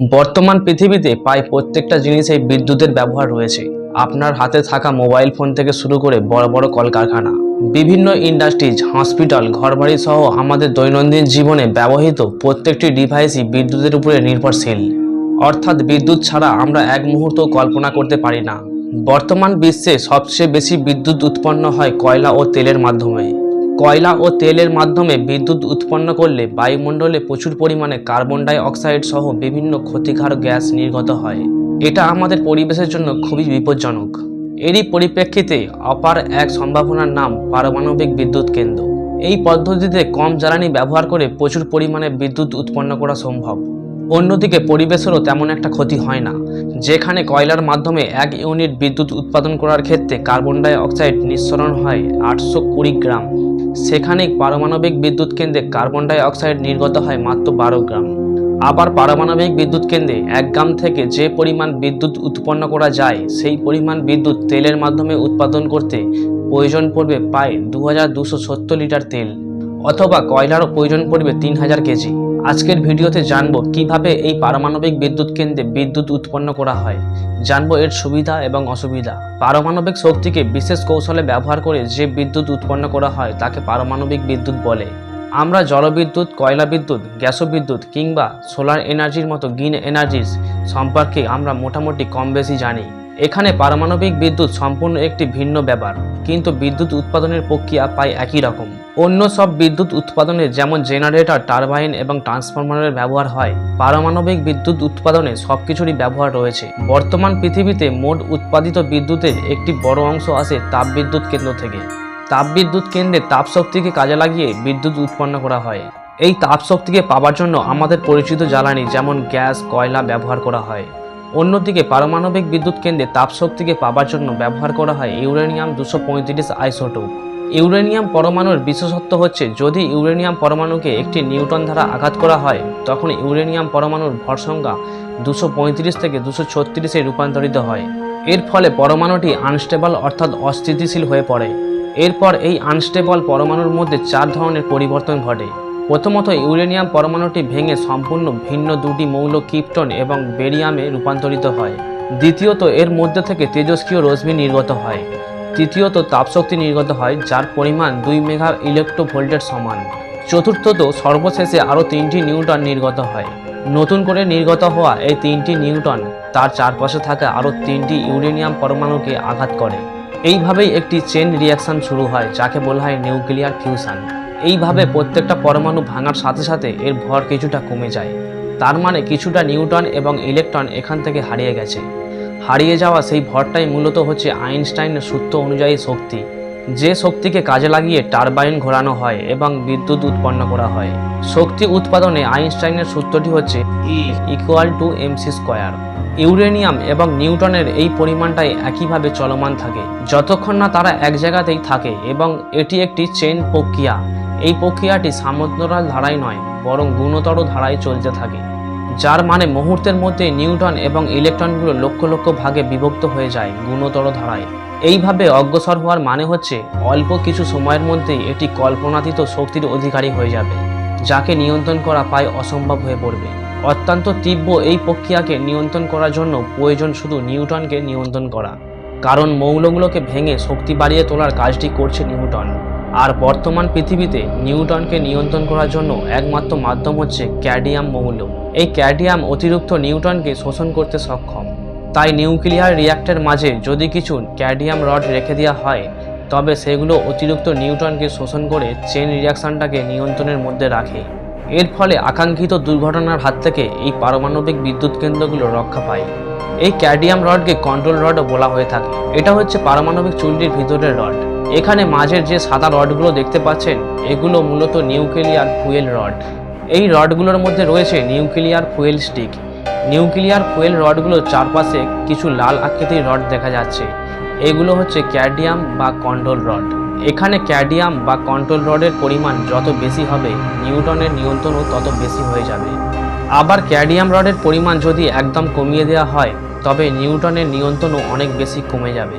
বর্তমান পৃথিবীতে প্রায় প্রত্যেকটা জিনিসেই বিদ্যুতের ব্যবহার রয়েছে। আপনার হাতে থাকা মোবাইল ফোন থেকে শুরু করে বড় বড় কলকারখানা, বিভিন্ন ইন্ডাস্ট্রিজ, হসপিটাল, ঘরবাড়ি সহ আমাদের দৈনন্দিন জীবনে ব্যবহৃত প্রত্যেকটি ডিভাইসই বিদ্যুতের উপরে নির্ভরশীল। অর্থাৎ বিদ্যুৎ ছাড়া আমরা এক মুহূর্ত কল্পনা করতে পারি না। বর্তমান বিশ্বে সবচেয়ে বেশি বিদ্যুৎ উৎপন্ন হয় কয়লা ও তেলের মাধ্যমে। কয়লা ও তেলের মাধ্যমে বিদ্যুৎ উৎপন্ন করলে বায়ুমণ্ডলে প্রচুর পরিমাণে কার্বন ডাই অক্সাইড সহ বিভিন্ন ক্ষতিকারক গ্যাস নির্গত হয়। এটা আমাদের পরিবেশের জন্য খুবই বিপজ্জনক। এরই পরিপ্রেক্ষিতে অপার এক সম্ভাবনার নাম পারমাণবিক বিদ্যুৎ কেন্দ্র। এই পদ্ধতিতে কম জ্বালানি ব্যবহার করে প্রচুর পরিমাণে বিদ্যুৎ উৎপন্ন করা সম্ভব। অন্যদিকে পরিবেশেরও তেমন একটা ক্ষতি হয় না, যেখানে কয়লার মাধ্যমে এক ইউনিট বিদ্যুৎ উৎপাদন করার ক্ষেত্রে কার্বন ডাই অক্সাইড নিঃসরণ হয় আটশো কুড়ি গ্রাম। সেখানে পারমাণবিক বিদ্যুৎ কেন্দ্রে কার্বন ডাই অক্সাইড নির্গত হয় মাত্র বারো গ্রাম। আবার পারমাণবিক বিদ্যুৎ কেন্দ্রে এক গ্রাম থেকে যে পরিমাণ বিদ্যুৎ উৎপন্ন করা যায়, সেই পরিমাণ বিদ্যুৎ তেলের মাধ্যমে উৎপাদন করতে প্রয়োজন পড়বে প্রায় দু লিটার তেল অথবা কয়লারও প্রয়োজন পড়বে তিন হাজার কেজি। আজকের ভিডিওতে জানব কীভাবে এই পারমাণবিক বিদ্যুৎ কেন্দ্রে বিদ্যুৎ উৎপন্ন করা হয়। জানব এর সুবিধা এবং অসুবিধা। পারমাণবিক শক্তিকে বিশেষ কৌশলে ব্যবহার করে যে বিদ্যুৎ উৎপন্ন করা হয়, তাকে পারমাণবিক বিদ্যুৎ বলে। আমরা জলবিদ্যুৎ কয়লা বিদ্যুৎ, গ্যাস বিদ্যুৎ কিংবা সোলার এনার্জির মতো গ্রিন এনার্জিস সম্পর্কে আমরা মোটামুটি কম বেশি জানি। এখানে পারমাণবিক বিদ্যুৎ সম্পূর্ণ একটি ভিন্ন ব্যাপার, কিন্তু বিদ্যুৎ উৎপাদনের প্রক্রিয়া প্রায় একই রকম। অন্য সব বিদ্যুৎ উৎপাদনে যেমন জেনারেটর, টারবাইন এবং ট্রান্সফরমারের ব্যবহার হয়, পারমাণবিক বিদ্যুৎ উৎপাদনে সবকিছুরই ব্যবহার রয়েছে। বর্তমান পৃথিবীতে মোট উৎপাদিত বিদ্যুতের একটি বড় অংশ আসে তাপবিদ্যুৎ কেন্দ্র থেকে। তাপবিদ্যুৎ কেন্দ্রে তাপশক্তিকে কাজে লাগিয়ে বিদ্যুৎ উৎপন্ন করা হয়। এই তাপশক্তিকে পাওয়ার জন্য আমাদের পরিচিত জ্বালানি যেমন গ্যাস, কয়লা ব্যবহার করা হয়। অন্যদিকে পারমাণবিক বিদ্যুৎ কেন্দ্রে তাপশক্তিকে পাওয়ার জন্য ব্যবহার করা হয় ইউরেনিয়াম দুশো পঁয়ত্রিশ আইসোটোপ। ইউরেনিয়াম পরমাণুর বিশেষত্ব হচ্ছে, যদি ইউরেনিয়াম পরমাণুকে একটি নিউটন দ্বারা আঘাত করা হয়, তখন ইউরেনিয়াম পরমাণুর ভর সংখ্যা দুশো পঁয়ত্রিশ থেকে দুশো ছত্রিশে রূপান্তরিত হয়। এর ফলে পরমাণুটি আনস্টেবল অর্থাৎ অস্থিতিশীল হয়ে পড়ে। এরপর এই আনস্টেবল পরমাণুর মধ্যে চার ধরনের পরিবর্তন ঘটে। প্রথমত, ইউরেনিয়াম পরমাণুটি ভেঙে সম্পূর্ণ ভিন্ন দুটি মৌল কিপ্টন এবং বেরিয়ামে রূপান্তরিত হয়। দ্বিতীয়ত, এর মধ্যে থেকে তেজস্ক্রিয় রশ্মি নির্গত হয়। তৃতীয়ত, তাপশক্তি নির্গত হয়, যার পরিমাণ দুই মেগা ইলেকট্রোভোল্টের সমান। চতুর্থত, সর্বশেষে আরও তিনটি নিউটন নির্গত হয়। নতুন করে নির্গত হওয়া এই তিনটি নিউটন, তার চারপাশে থাকা আরও তিনটি ইউরেনিয়াম পরমাণুকে আঘাত করে। এইভাবেই একটি চেন রিয়াকশন শুরু হয়, যাকে বলা হয় নিউক্লিয়ার ফিউশন। এইভাবে প্রত্যেকটা পরমাণু ভাঙার সাথে সাথে এর ভর কিছুটা কমে যায়। তার মানে কিছুটা নিউটন এবং ইলেকট্রন এখান থেকে হারিয়ে গেছে। হারিয়ে যাওয়া সেই ভরটাই মূলত হচ্ছে আইনস্টাইনের সূত্র অনুযায়ী শক্তি। যে শক্তিকে কাজে লাগিয়ে টারবাইন ঘোরানো হয় এবং বিদ্যুৎ উৎপন্ন করা হয়। শক্তি উৎপাদনে আইনস্টাইনের সূত্রটি হচ্ছে E equal to MC square uranium এবং নিউটনের এই পরিমাণটাই একইভাবে চলমান থাকে। যতক্ষণ না তারা এক জায়গাতেই থাকে এবং এটি একটি চেন প্রক্রিয়া। এই প্রক্রিয়াটি সামন্তরাল ধারায় নয়, বরং গুণতর ধারায় চলতে থাকে। যার মানে মুহূর্তের মধ্যে নিউটন এবং ইলেকট্রনগুলো লক্ষ লক্ষ ভাগে বিভক্ত হয়ে যায় গুণতর ধারায়। এইভাবে অগ্রসর হওয়ার মানে হচ্ছে অল্প কিছু সময়ের মধ্যেই এটি কল্পনাতীত শক্তির অধিকারী হয়ে যাবে, যাকে নিয়ন্ত্রণ করা প্রায় অসম্ভব হয়ে পড়বে। অত্যন্ত তীব্র এই প্রক্রিয়াকে নিয়ন্ত্রণ করার জন্য প্রয়োজন শুধু নিউটনকে নিয়ন্ত্রণ করা, কারণ মৌলগুলোকে ভেঙে শক্তি বাড়িয়ে তোলার কাজটি করছে নিউটন। আর বর্তমান পৃথিবীতে নিউটনকে নিয়ন্ত্রণ করার জন্য একমাত্র মাধ্যম হচ্ছে ক্যাডিয়াম মৌল। এই ক্যাডিয়াম অতিরিক্ত নিউটনকে শোষণ করতে সক্ষম। তাই নিউক্লিয়ার রিয়াক্টের মাঝে যদি কিছু ক্যাডিয়াম রড রেখে দেওয়া হয়, তবে সেগুলো অতিরিক্ত নিউটনকে শোষণ করে চেন রিয়াকশনটাকে নিয়ন্ত্রণের মধ্যে রাখে। এর ফলে আকাঙ্ক্ষিত দুর্ঘটনার হাত থেকে এই পারমাণবিক বিদ্যুৎ কেন্দ্রগুলো রক্ষা পায়। এই ক্যাডিয়াম রডকে কন্ট্রোল রডও বলা হয়ে থাকে। এটা হচ্ছে পারমাণবিক চুল্লির ভিতরের রড। এখানে মাঝের যে সাদা রডগুলো দেখতে পাচ্ছেন, এগুলো মূলত নিউক্লিয়ার ফুয়েল রড। এই রডগুলোর মধ্যে রয়েছে nuclear fuel stick. Nuclear fuel রডগুলোর চারপাশে কিছু লাল আকৃতির রড দেখা যাচ্ছে। এগুলো হচ্ছে ক্যাডিয়াম বা কন্ট্রোল রড। এখানে ক্যাডিয়াম বা কন্ট্রোল রডের পরিমাণ যত বেশি হবে, নিউটনের নিয়ন্ত্রণও তত বেশি হয়ে যাবে। আবার ক্যাডিয়াম রডের পরিমাণ যদি একদম কমিয়ে দেওয়া হয়, তবে নিউটনের নিয়ন্ত্রণও অনেক বেশি কমে যাবে।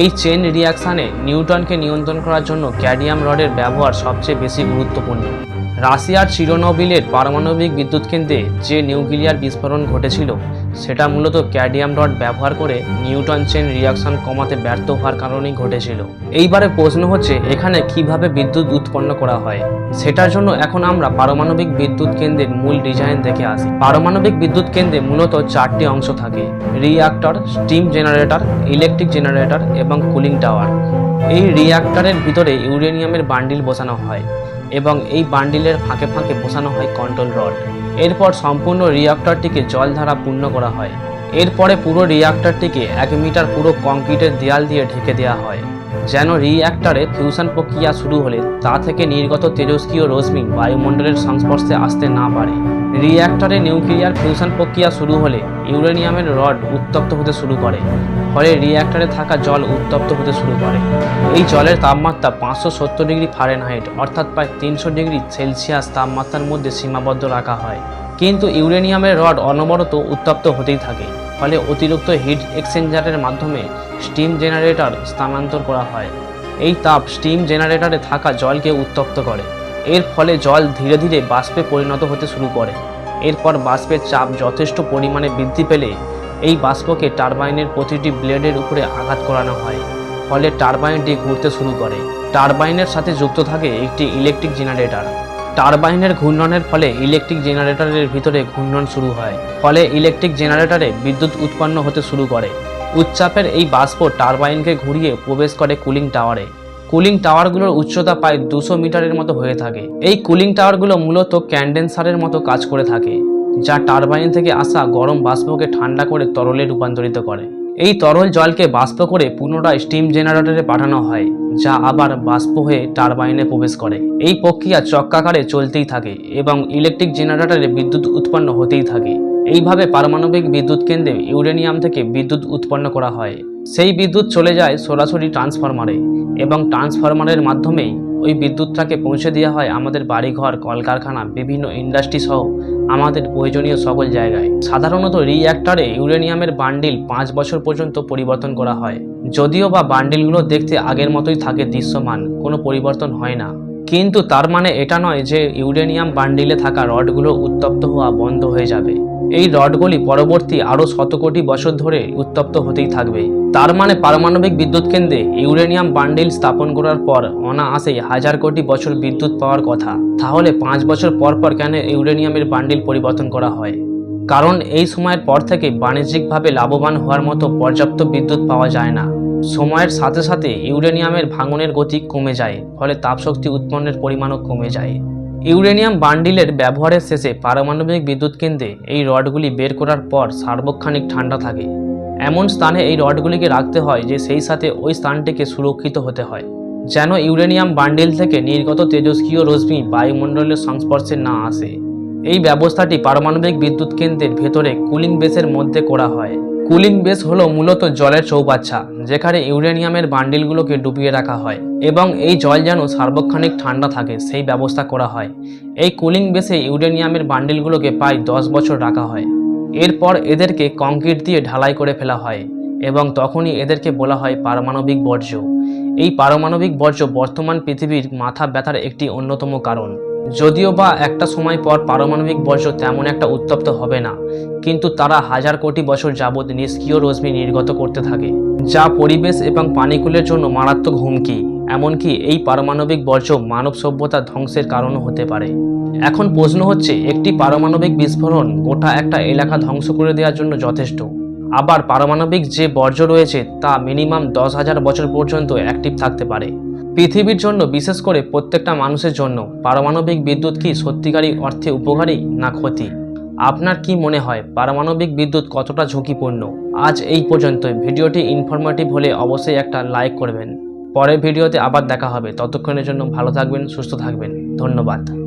এই চেন রিয়াকশানে নিউটনকে নিয়ন্ত্রণ করার জন্য ক্যাডিয়াম রডের ব্যবহার সবচেয়ে বেশি গুরুত্বপূর্ণ। রাশিয়ার চিরোনবিলের পারমাণবিক বিদ্যুৎ কেন্দ্রে যে নিউক্লিয়ার বিস্ফোরণ ঘটেছিল, সেটা মূলত ক্যাডিয়াম রড ব্যবহার করে নিউটন চেন রিয়াকশন কমাতে ব্যর্থ হওয়ার কারণেই ঘটেছিল। এইবারে প্রশ্ন হচ্ছে, এখানে কীভাবে বিদ্যুৎ উৎপন্ন করা হয়? সেটার জন্য এখন আমরা পারমাণবিক বিদ্যুৎ কেন্দ্রের মূল ডিজাইন দেখে আসি। পারমাণবিক বিদ্যুৎ কেন্দ্রে মূলত চারটি অংশ থাকে, reactor, steam generator, electric generator এবং কুলিং টাওয়ার। এই রিয়াক্টরের ভিতরে ইউরেনিয়ামের বান্ডিল বসানো হয়। এবং এই বান্ডিলের ফাঁকে ফাঁকে বসানো হয় কন্ট্রোল রড। এরপর সম্পূর্ণ রিয়াক্টরটিকে জল দ্বারা পূর্ণ করা হয়। এরপরে পুরো রিয়াক্টরটিকে এক মিটার পুরো কংক্রিটের দেয়াল দিয়ে ঢেকে দেওয়া হয়। যেন রিঅ্যাক্টারে ফিউশন প্রক্রিয়া শুরু হলে তা থেকে নির্গত তেজস্ক্রিয় রশ্মি বায়ুমণ্ডলের সংস্পর্শে আসতে না পারে। রিয়াক্টরে নিউক্লিয়ার ফিউশন প্রক্রিয়া শুরু হলে ইউরেনিয়ামের রড উত্তপ্ত হতে শুরু করে, ফলে রিয়াক্টরে থাকা জল উত্তপ্ত হতে শুরু করে। এই জলের তাপমাত্রা পাঁচশো সত্তর ডিগ্রি ফারেনহাইট, অর্থাৎ প্রায় তিনশো ডিগ্রি সেলসিয়াস তাপমাত্রার মধ্যে সীমাবদ্ধ রাখা হয়। কিন্তু ইউরেনিয়ামের রড অনবরত উত্তপ্ত হতেই থাকে। ফলে অতিরিক্ত হিট এক্সচেঞ্জারের মাধ্যমে স্টিম জেনারেটর স্থানান্তর করা হয়। এই তাপ স্টিম জেনারেটরে থাকা জলকে উত্তপ্ত করে। এর ফলে জল ধীরে ধীরে বাষ্পে পরিণত হতে শুরু করে। এরপর বাষ্পের চাপ যথেষ্ট পরিমাণে বৃদ্ধি পেলে এই বাষ্পকে টারবাইনের প্রতিটি ব্লেডের উপরে আঘাত করানো হয়। ফলে টারবাইনটি ঘুরতে শুরু করে। টারবাইনের সাথে যুক্ত থাকে একটি ইলেকট্রিক জেনারেটর। টারবাইনের ঘূর্ণনের ফলে ইলেকট্রিক জেনারেটরের ভিতরে ঘূর্ণন শুরু হয়। ফলে ইলেকট্রিক জেনারেটরে বিদ্যুৎ উৎপন্ন হতে শুরু করে। উচ্চাপের এই বাষ্প টারবাইনকে ঘুরিয়ে প্রবেশ করে কুলিং টাওয়ারে। কুলিং টাওয়ারগুলোর উচ্চতা প্রায় দুশো মিটারের মতো হয়ে থাকে। এই কুলিং টাওয়ারগুলো মূলত ক্যান্ডেন্সারের মতো কাজ করে থাকে, যা টারবাইন থেকে আসা গরম বাষ্পকে ঠান্ডা করে তরলে রূপান্তরিত করে। এই তরল জলকে বাষ্প করে পুনরায় স্টিম জেনারেটরে পাঠানো হয়, যা আবার বাষ্প হয়ে টারবাইনে প্রবেশ করে। এই প্রক্রিয়া চক্রাকারে চলতেই থাকে এবং ইলেকট্রিক জেনারেটরে বিদ্যুৎ উৎপন্ন হতেই থাকে। এইভাবে পারমাণবিক বিদ্যুৎ কেন্দ্রে ইউরেনিয়াম থেকে বিদ্যুৎ উৎপন্ন করা হয়। সেই বিদ্যুৎ চলে যায় সরাসরি ট্রান্সফরমারে এবং ট্রান্সফরমারের মাধ্যমেই ওই বিদ্যুৎটাকে পৌঁছে দেওয়া হয় আমাদের বাড়িঘর, কলকারখানা, বিভিন্ন ইন্ডাস্ট্রি সহ আমাদের প্রয়োজনীয় সকল জায়গায়। সাধারণত রিঅ্যাক্টরে ইউরেনিয়ামের বান্ডিল পাঁচ বছর পর্যন্ত পরিবর্তন করা হয়। যদিও বা বান্ডিলগুলো দেখতে আগের মতোই থাকে, দৃশ্যমান, কোনো পরিবর্তন হয় না। কিন্তু তার মানে এটা নয় যে ইউরেনিয়াম বান্ডিলে থাকা রডগুলো উত্তপ্ত হওয়া বন্ধ হয়ে যাবে। এই রডগুলি পরবর্তী আরও শত কোটি বছর ধরে উত্তপ্ত হতেই থাকবে। তার মানে পারমাণবিক বিদ্যুৎ কেন্দ্রে ইউরেনিয়াম বান্ডিল স্থাপন করার পর অনায়াসেই হাজার কোটি বছর বিদ্যুৎ পাওয়ার কথা। তাহলে পাঁচ বছর পর পর কেন ইউরেনিয়ামের বান্ডিল পরিবর্তন করা হয়? কারণ এই সময়ের পর থেকে বাণিজ্যিকভাবে লাভবান হওয়ার মতো পর্যাপ্ত বিদ্যুৎ পাওয়া যায় না। সময়ের সাথে সাথে ইউরেনিয়ামের ভাঙনের গতি কমে যায়, ফলে তাপশক্তি উৎপন্নের পরিমাণও কমে যায়। ইউরেনিয়াম বান্ডিলের ব্যবহারের শেষে পারমাণবিক বিদ্যুৎ কেন্দ্রে এই রডগুলি বের করার পর সার্বক্ষণিক ঠান্ডা থাকে। এমন স্থানে এই রডগুলিকে রাখতে হয় যে সেই সাথে ওই স্থানটিকে সুরক্ষিত হতে হয়। যেন ইউরেনিয়াম বান্ডিল থেকে নির্গত তেজস্ক্রিয় রশ্মি বায়ুমণ্ডলের সংস্পর্শে না আসে। এই ব্যবস্থাটি পারমাণবিক বিদ্যুৎ কেন্দ্রের ভেতরে কুলিং বেসের মধ্যে করা হয়। কুলিং বেস হলো মূলত জলের চৌবাচ্চা, যেখানে ইউরেনিয়ামের বান্ডিলগুলোকে ডুবিয়ে রাখা হয় এবং এই জল যেন সার্বক্ষণিক ঠান্ডা থাকে, সেই ব্যবস্থা করা হয়। এই কুলিং বেসে ইউরেনিয়ামের বান্ডিলগুলোকে প্রায় দশ বছর রাখা হয়। এরপর এদেরকে কংক্রিট দিয়ে ঢালাই করে ফেলা হয় এবং তখনই এদেরকে বলা হয় পারমাণবিক বর্জ্য। এই পারমাণবিক বর্জ্য বর্তমান পৃথিবীর মাথা ব্যথার একটি অন্যতম কারণ। যদিও বা একটা সময় পর পারমাণবিক বর্জ্য তেমন একটা উত্তপ্ত হবে না, কিন্তু তারা হাজার কোটি বছর যাবৎ নিষ্ক্রিয় রশ্মি নির্গত করতে থাকে, যা পরিবেশ এবং পানিকুলের জন্য মারাত্মক হুমকি। এমনকি এই পারমাণবিক বর্জ্য মানব সভ্যতার ধ্বংসের কারণও হতে পারে। এখন প্রশ্ন হচ্ছে, একটি পারমাণবিক বিস্ফোরণ গোটা একটা এলাকা ধ্বংস করে দেওয়ার জন্য যথেষ্ট। আবার পারমাণবিক যে বর্জ্য রয়েছে, তা মিনিমাম দশ হাজার বছর পর্যন্ত অ্যাক্টিভ থাকতে পারে। পৃথিবীর জন্য, বিশেষ করে প্রত্যেকটা মানুষের জন্য, পারমাণবিক বিদ্যুৎ কি সত্যিকারী অর্থে উপকারী না ক্ষতি? আপনার কি মনে হয়, পারমাণবিক বিদ্যুৎ কতটা ঝুঁকিপূর্ণ? আজ এই পর্যন্তই। ভিডিওটি ইনফরমেটিভ হলে অবশ্যই একটা লাইক করবেন। পরের ভিডিওতে আবার দেখা হবে। ততক্ষণের জন্য ভালো থাকবেন, সুস্থ থাকবেন। ধন্যবাদ।